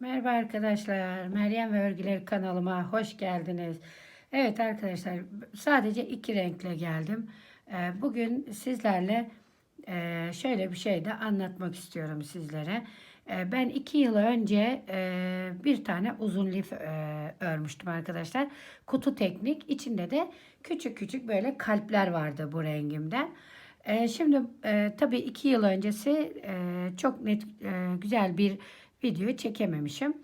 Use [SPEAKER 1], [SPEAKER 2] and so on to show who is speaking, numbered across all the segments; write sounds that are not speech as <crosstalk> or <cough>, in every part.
[SPEAKER 1] Merhaba arkadaşlar. Meryem ve Örgüleri kanalıma hoş geldiniz. Evet arkadaşlar sadece iki renkle geldim. Ee, Bugün sizlerle e, şöyle bir şey de anlatmak istiyorum sizlere. Ee, Ben iki yıl önce e, bir tane uzun lif e, örmüştüm arkadaşlar. Kutu teknik. İçinde de küçük küçük böyle kalpler vardı bu rengimden. Ee, Şimdi tabii iki yıl öncesi çok net güzel bir video çekememişim.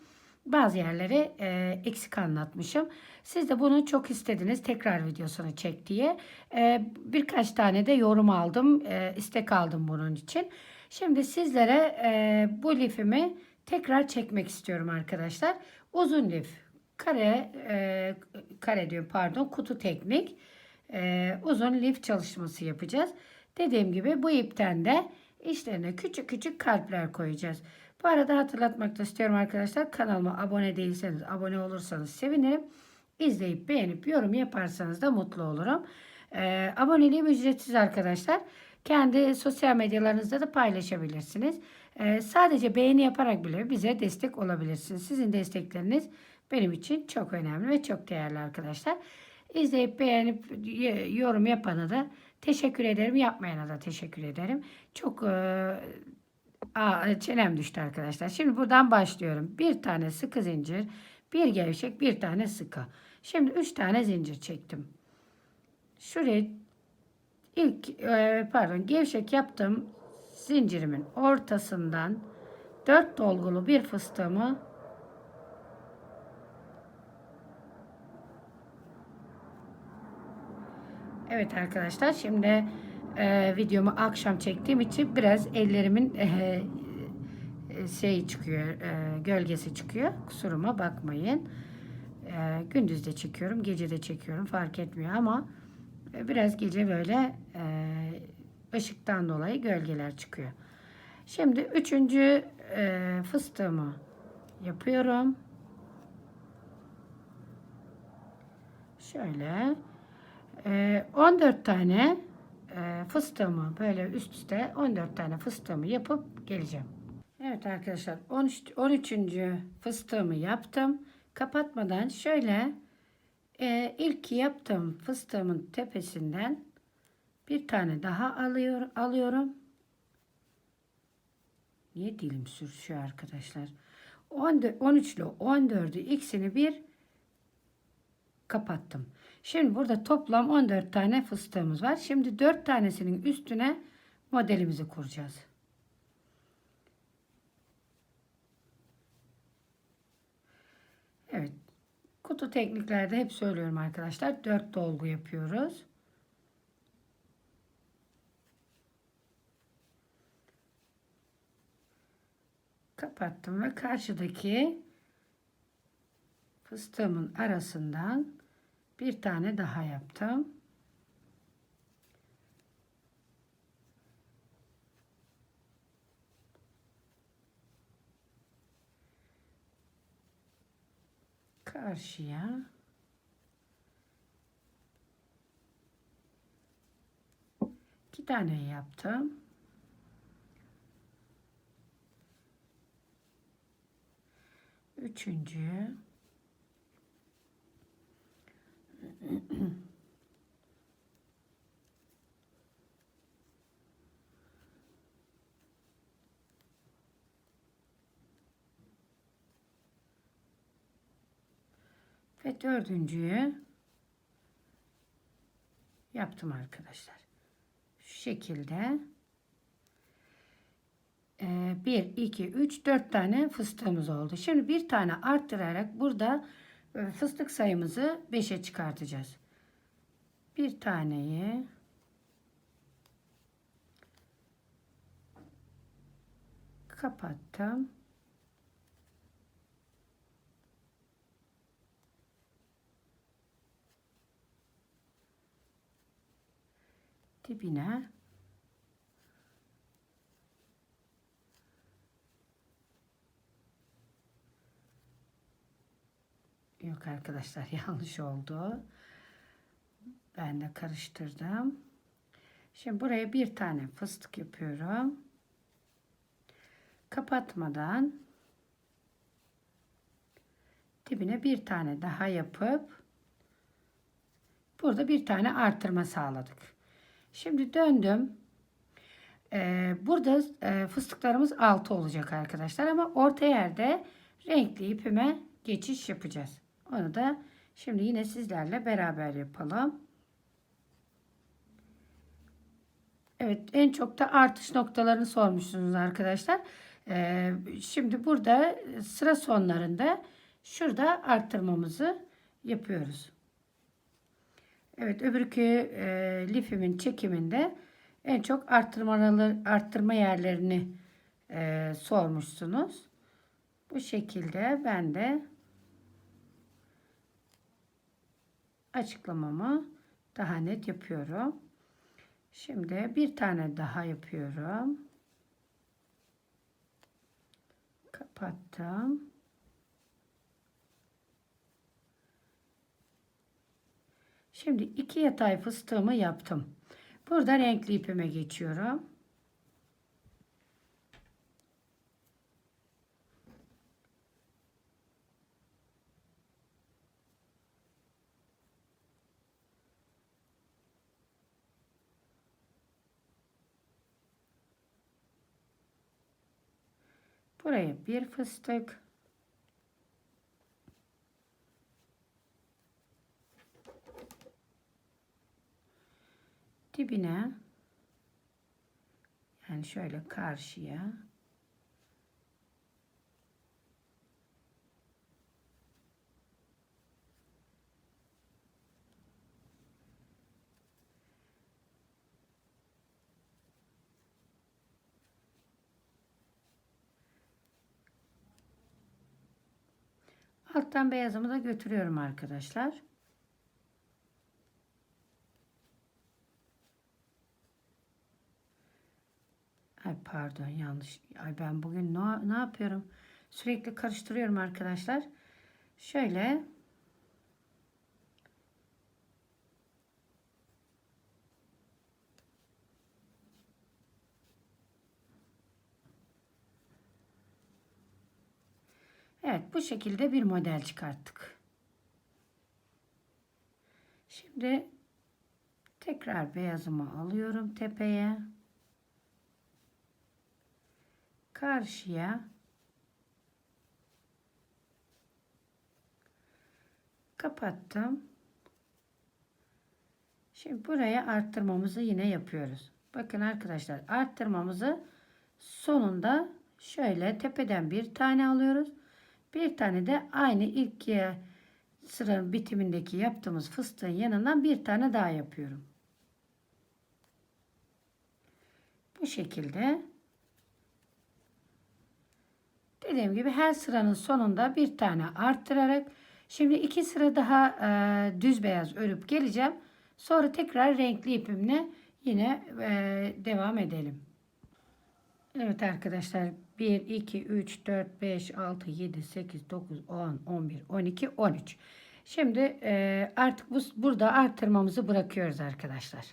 [SPEAKER 1] Bazı yerlere e, eksik anlatmışım. Siz de bunu çok istediniz tekrar videosunu çek diye. E, birkaç tane de yorum aldım. E, istek aldım bunun için. Şimdi sizlere e, bu lifimi tekrar çekmek istiyorum arkadaşlar. Uzun lif. Kare, e, kare diyorum pardon kutu teknik. E, uzun lif çalışması yapacağız. Dediğim gibi bu ipten de içlerine küçük küçük kalpler koyacağız. Bu arada hatırlatmak da istiyorum arkadaşlar. Kanalıma abone değilseniz abone olursanız sevinirim. İzleyip beğenip yorum yaparsanız da mutlu olurum. Ee, aboneliğim ücretsiz arkadaşlar. Kendi sosyal medyalarınızda da paylaşabilirsiniz. Ee, sadece beğeni yaparak bile bize destek olabilirsiniz. Sizin destekleriniz benim için çok önemli ve çok değerli arkadaşlar. İzleyip beğenip yorum yapana da teşekkür ederim. Yapmayana da teşekkür ederim. Çok e, Aa, çenem düştü arkadaşlar. Şimdi buradan başlıyorum. Bir tane sıkı zincir, bir gevşek, bir tane sıkı. Şimdi üç tane zincir çektim. Şuraya ilk e, pardon gevşek yaptım. Zincirimin ortasından dört dolgulu bir fıstığımı Evet arkadaşlar şimdi e, videomu akşam çektiğim için biraz ellerimin e, şey çıkıyor, e, gölgesi çıkıyor. Kusuruma bakmayın. E, gündüz de çekiyorum, gece de çekiyorum fark etmiyor ama e, biraz gece böyle e, ışıktan dolayı gölgeler çıkıyor. Şimdi üçüncü e, fıstığımı yapıyorum. Şöyle e, 14 tane e, fıstığımı böyle üst üste 14 tane fıstığımı yapıp geleceğim. Evet arkadaşlar 13 13. fıstığımı yaptım. Kapatmadan şöyle e, ilk yaptığım fıstığımın tepesinden bir tane daha alıyor, alıyorum. Niye dilim sürüşüyor arkadaşlar? 14, 13 ile 14'ü ikisini bir kapattım. Şimdi burada toplam 14 tane fıstığımız var. Şimdi 4 tanesinin üstüne modelimizi kuracağız. Evet. Kutu tekniklerde hep söylüyorum arkadaşlar. 4 dolgu yapıyoruz. Kapattım ve karşıdaki fıstığımın arasından bir tane daha yaptım. Karşıya iki tane yaptım. Üçüncü <clears throat> Ve dördüncüyü yaptım arkadaşlar. Şu şekilde 1, 2, 3, 4 tane fıstığımız oldu. Şimdi bir tane arttırarak burada fıstık sayımızı 5'e çıkartacağız. Bir taneyi kapattım. dibine yok arkadaşlar <laughs> yanlış oldu. Ben de karıştırdım. Şimdi buraya bir tane fıstık yapıyorum. Kapatmadan dibine bir tane daha yapıp burada bir tane artırma sağladık. Şimdi döndüm. Ee, burada e, fıstıklarımız altı olacak arkadaşlar ama orta yerde renkli ipime geçiş yapacağız. Onu da şimdi yine sizlerle beraber yapalım. Evet en çok da artış noktalarını sormuşsunuz arkadaşlar. Ee, şimdi burada sıra sonlarında şurada arttırmamızı yapıyoruz. Evet öbürkü e, lifimin çekiminde en çok arttırmaları, arttırma yerlerini e, sormuşsunuz. Bu şekilde ben de açıklamamı daha net yapıyorum. Şimdi bir tane daha yapıyorum. Kapattım. Şimdi iki yatay fıstığımı yaptım. Burada renkli ipime geçiyorum. Buraya bir fıstık. Dibine yani şöyle karşıya Alttan beyazımı da götürüyorum arkadaşlar. Ay pardon yanlış. Ay ben bugün ne, ne yapıyorum? Sürekli karıştırıyorum arkadaşlar. Şöyle Evet bu şekilde bir model çıkarttık. Şimdi tekrar beyazımı alıyorum tepeye. Karşıya kapattım. Şimdi buraya arttırmamızı yine yapıyoruz. Bakın arkadaşlar arttırmamızı sonunda şöyle tepeden bir tane alıyoruz. Bir tane de aynı ilk sıranın bitimindeki yaptığımız fıstığın yanından bir tane daha yapıyorum. Bu şekilde dediğim gibi her sıranın sonunda bir tane arttırarak şimdi iki sıra daha e, düz beyaz örüp geleceğim. Sonra tekrar renkli ipimle yine e, devam edelim. Evet arkadaşlar 1, 2, 3, 4, 5, 6, 7, 8, 9, 10, 11, 12, 13. Şimdi e, artık bu, burada artırmamızı bırakıyoruz arkadaşlar.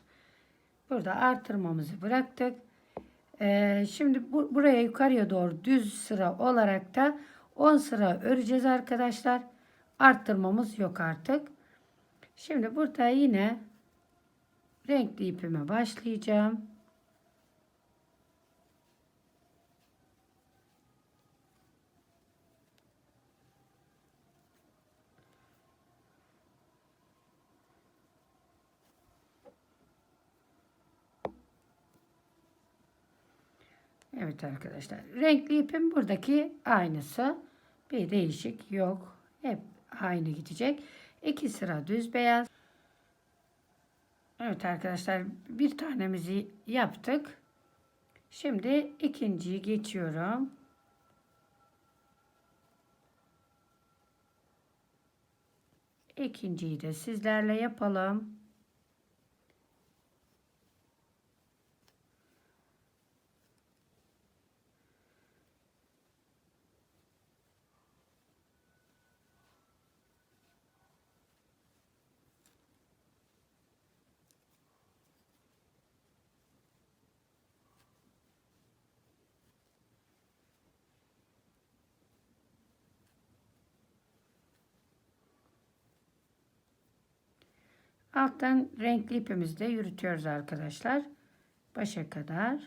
[SPEAKER 1] Burada artırmamızı bıraktık. E, şimdi bu, buraya yukarıya doğru düz sıra olarak da 10 sıra öreceğiz arkadaşlar. Arttırmamız yok artık. Şimdi burada yine renkli ipime başlayacağım. Evet arkadaşlar. Renkli ipim buradaki aynısı. Bir değişik yok. Hep aynı gidecek. İki sıra düz beyaz. Evet arkadaşlar bir tanemizi yaptık. Şimdi ikinciyi geçiyorum. İkinciyi de sizlerle yapalım. Alttan renkli ipimizi de yürütüyoruz arkadaşlar. Başa kadar.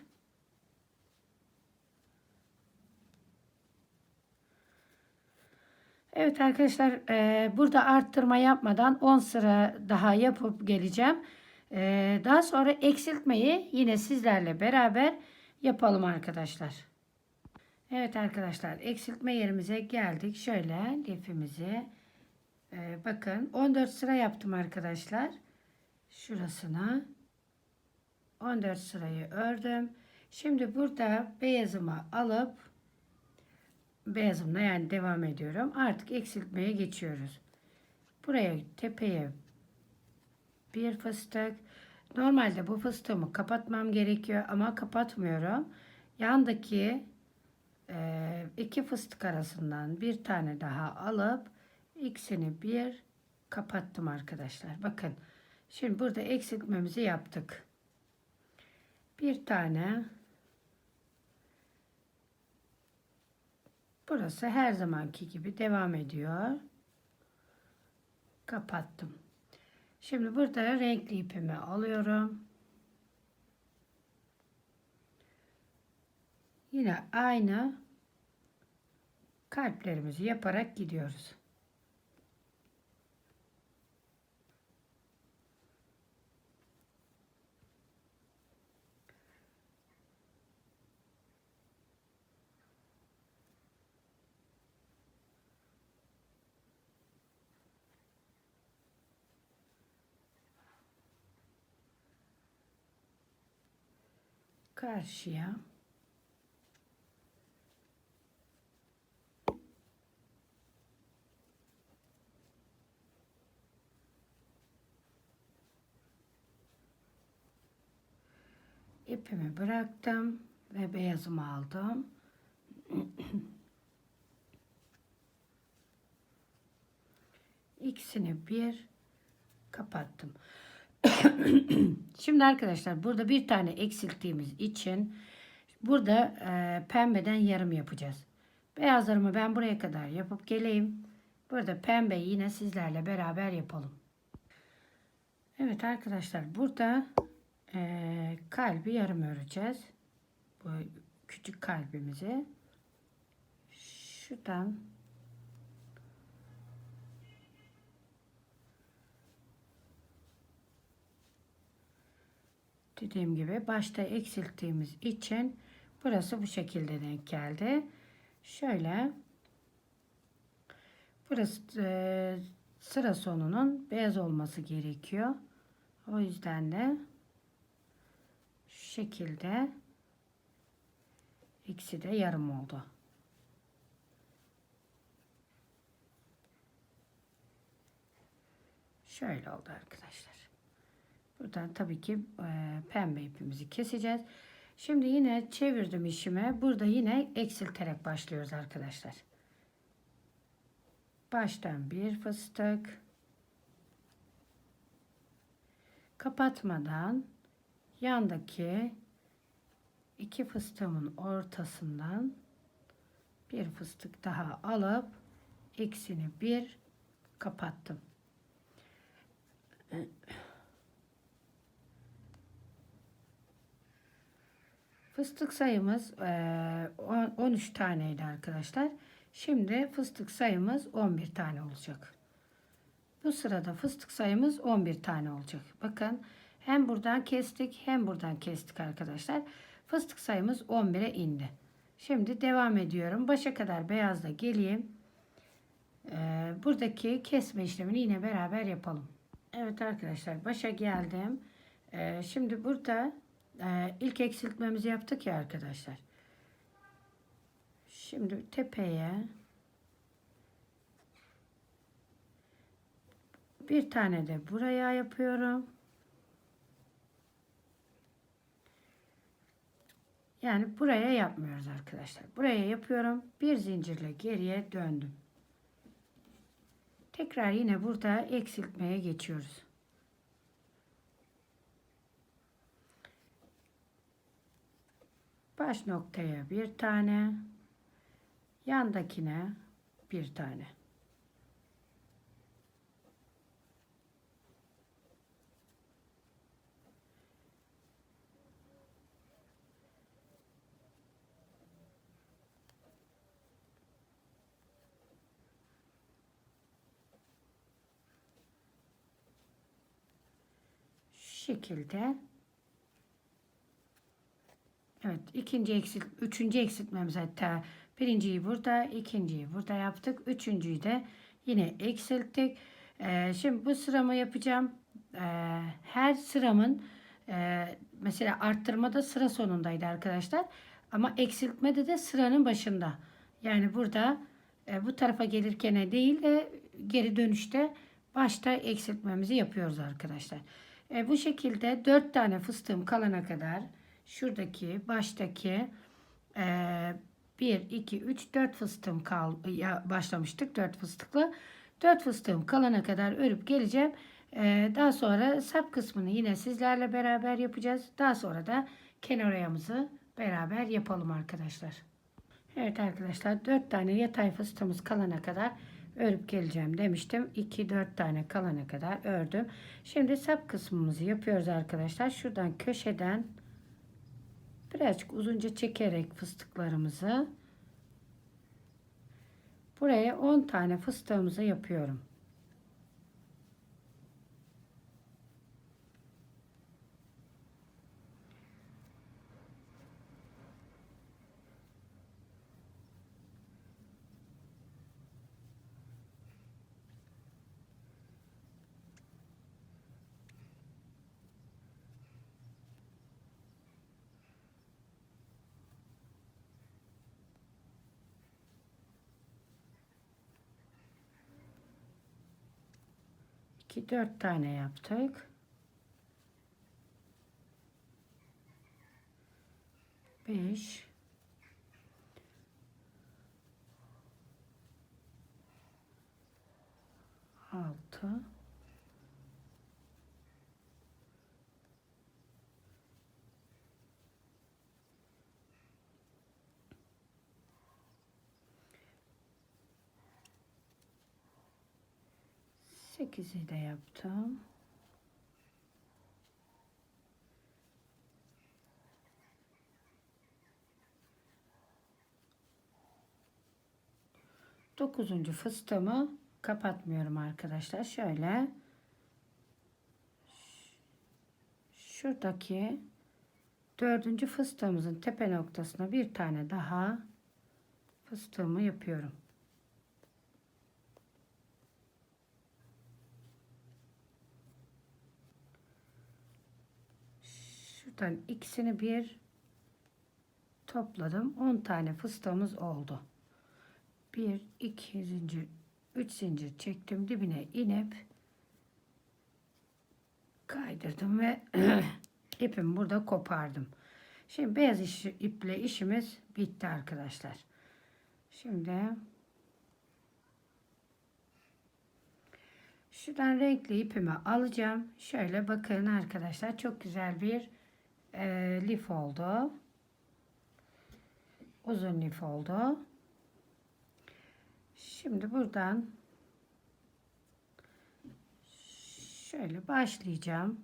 [SPEAKER 1] Evet arkadaşlar e, burada arttırma yapmadan 10 sıra daha yapıp geleceğim. E, daha sonra eksiltmeyi yine sizlerle beraber yapalım arkadaşlar. Evet arkadaşlar eksiltme yerimize geldik. Şöyle lifimizi e, bakın 14 sıra yaptım arkadaşlar. Şurasına 14 sırayı ördüm. Şimdi burada beyazımı alıp beyazımla yani devam ediyorum. Artık eksiltmeye geçiyoruz. Buraya tepeye bir fıstık. Normalde bu fıstığımı kapatmam gerekiyor ama kapatmıyorum. Yandaki e, iki fıstık arasından bir tane daha alıp ikisini bir kapattım arkadaşlar. Bakın şimdi burada eksiltmemizi yaptık. Bir tane Burası her zamanki gibi devam ediyor. Kapattım. Şimdi burada renkli ipimi alıyorum. Yine aynı kalplerimizi yaparak gidiyoruz. Karşıya ipimi bıraktım ve beyazımı aldım. İkisini bir kapattım. <coughs> Şimdi arkadaşlar burada bir tane eksilttiğimiz için burada e, pembeden yarım yapacağız. Beyazlarımı ben buraya kadar yapıp geleyim. Burada pembe yine sizlerle beraber yapalım. Evet arkadaşlar burada e, kalbi yarım öreceğiz. Bu küçük kalbimizi. Şuradan dediğim gibi başta eksilttiğimiz için burası bu şekilde denk geldi. Şöyle burası e, sıra sonunun beyaz olması gerekiyor. O yüzden de şu şekilde ikisi de yarım oldu. Şöyle oldu arkadaşlar. Buradan tabii ki e, pembe ipimizi keseceğiz. Şimdi yine çevirdim işime. Burada yine eksilterek başlıyoruz arkadaşlar. Baştan bir fıstık. Kapatmadan yandaki iki fıstığımın ortasından bir fıstık daha alıp ikisini bir kapattım. Fıstık sayımız 13 taneydi arkadaşlar. Şimdi fıstık sayımız 11 tane olacak. Bu sırada fıstık sayımız 11 tane olacak. Bakın hem buradan kestik hem buradan kestik arkadaşlar. Fıstık sayımız 11'e indi. Şimdi devam ediyorum. Başa kadar beyazla geleyim. Buradaki kesme işlemini yine beraber yapalım. Evet arkadaşlar başa geldim. Şimdi burada e, ilk eksiltmemizi yaptık ya arkadaşlar. Şimdi tepeye bir tane de buraya yapıyorum. Yani buraya yapmıyoruz arkadaşlar. Buraya yapıyorum. Bir zincirle geriye döndüm. Tekrar yine burada eksiltmeye geçiyoruz. baş noktaya bir tane yandakine bir tane. Şekilde Evet ikinci eksil üçüncü eksiltmemiz hatta birinciyi burada ikinciyi burada yaptık. Üçüncüyü de yine eksilttik. Ee, şimdi bu sıramı yapacağım. Ee, her sıramın e, mesela arttırmada sıra sonundaydı arkadaşlar. Ama eksiltmede de sıranın başında. Yani burada e, bu tarafa gelirken değil de geri dönüşte başta eksiltmemizi yapıyoruz arkadaşlar. E, bu şekilde 4 tane fıstığım kalana kadar şuradaki baştaki e, 1, 2, 3, 4 fıstığım kal ya başlamıştık 4 fıstıklı. 4 fıstığım kalana kadar örüp geleceğim. E, daha sonra sap kısmını yine sizlerle beraber yapacağız. Daha sonra da kenar oyamızı beraber yapalım arkadaşlar. Evet arkadaşlar 4 tane yatay fıstığımız kalana kadar örüp geleceğim demiştim. 2-4 tane kalana kadar ördüm. Şimdi sap kısmımızı yapıyoruz arkadaşlar. Şuradan köşeden birazcık uzunca çekerek fıstıklarımızı buraya 10 tane fıstığımızı yapıyorum. İki dört tane yaptık. Beş. Altı. Sekizi de yaptım. Dokuzuncu fıstığımı kapatmıyorum arkadaşlar. Şöyle şuradaki dördüncü fıstığımızın tepe noktasına bir tane daha fıstığımı yapıyorum. Şuradan ikisini bir topladım. 10 tane fıstığımız oldu. 1 2 zincir 3 zincir çektim dibine inip kaydırdım ve <clears throat> ipimi burada kopardım. Şimdi beyaz iş, iple işimiz bitti arkadaşlar. Şimdi şuradan renkli ipimi alacağım. Şöyle bakın arkadaşlar çok güzel bir e, lif oldu. Uzun lif oldu. Şimdi buradan şöyle başlayacağım.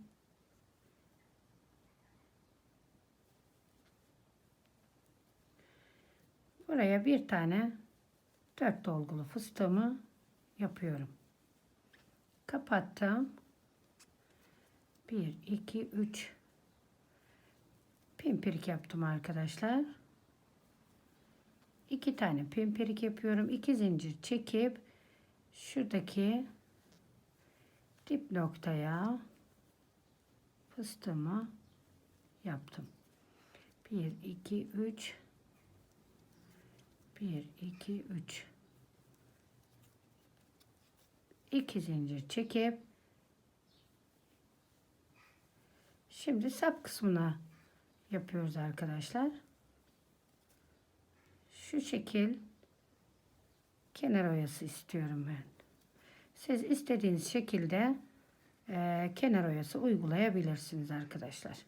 [SPEAKER 1] Buraya bir tane dört dolgulu fıstığımı yapıyorum. Kapattım. 1 2 3 Pimpirik yaptım arkadaşlar. İki tane pimpirik yapıyorum. İki zincir çekip şuradaki dip noktaya fıstığımı yaptım. 1 2 3 1 2 3 2 zincir çekip şimdi sap kısmına yapıyoruz arkadaşlar. Şu şekil kenar oyası istiyorum ben. Siz istediğiniz şekilde e, kenar oyası uygulayabilirsiniz arkadaşlar.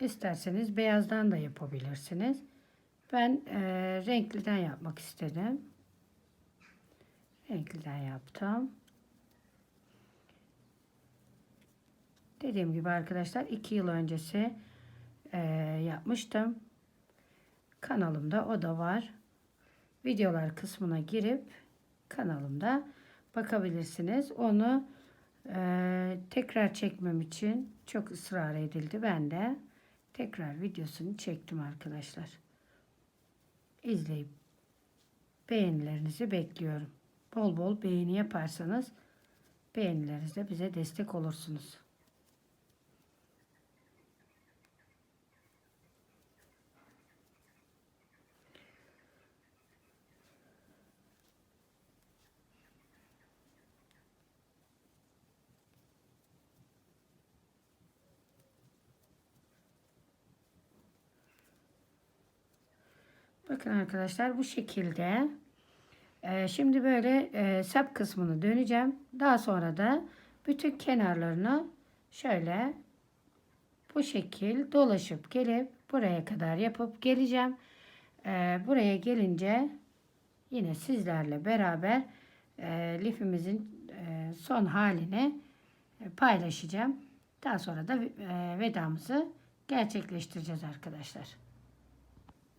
[SPEAKER 1] İsterseniz beyazdan da yapabilirsiniz. Ben e, renkliden yapmak istedim. Renkliden yaptım. Dediğim gibi arkadaşlar 2 yıl öncesi e, yapmıştım. Kanalımda o da var. Videolar kısmına girip kanalımda bakabilirsiniz. Onu Ee, tekrar çekmem için çok ısrar edildi. Ben de tekrar videosunu çektim arkadaşlar. İzleyip beğenilerinizi bekliyorum. Bol bol beğeni yaparsanız beğenilerinizle bize destek olursunuz. Bakın arkadaşlar bu şekilde. Ee, şimdi böyle e, sap kısmını döneceğim. Daha sonra da bütün kenarlarını şöyle bu şekil dolaşıp gelip buraya kadar yapıp geleceğim. Ee, buraya gelince yine sizlerle beraber e, lifimizin e, son halini e, paylaşacağım. Daha sonra da e, vedamızı gerçekleştireceğiz arkadaşlar.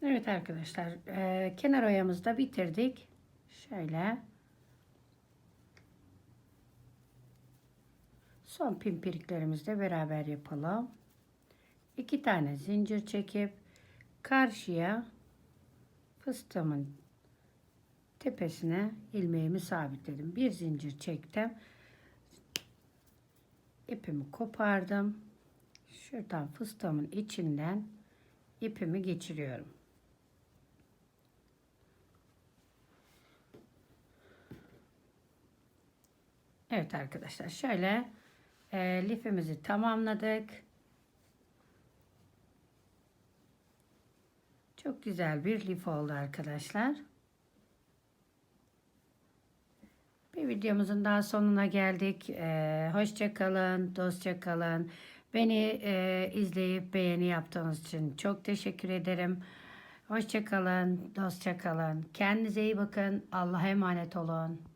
[SPEAKER 1] Evet arkadaşlar e, kenar oyamızı da bitirdik. Şöyle. Son pimpiriklerimizi de beraber yapalım. İki tane zincir çekip karşıya fıstığımın tepesine ilmeğimi sabitledim. Bir zincir çektim. İpimi kopardım. Şuradan fıstığımın içinden ipimi geçiriyorum. Evet arkadaşlar şöyle e, lifimizi tamamladık. Çok güzel bir lif oldu arkadaşlar. Bir videomuzun daha sonuna geldik. Ee, hoşça kalın. Beni e, izleyip beğeni yaptığınız için çok teşekkür ederim. Hoşça kalın, dostça. Kendinize iyi bakın. Allah'a emanet olun.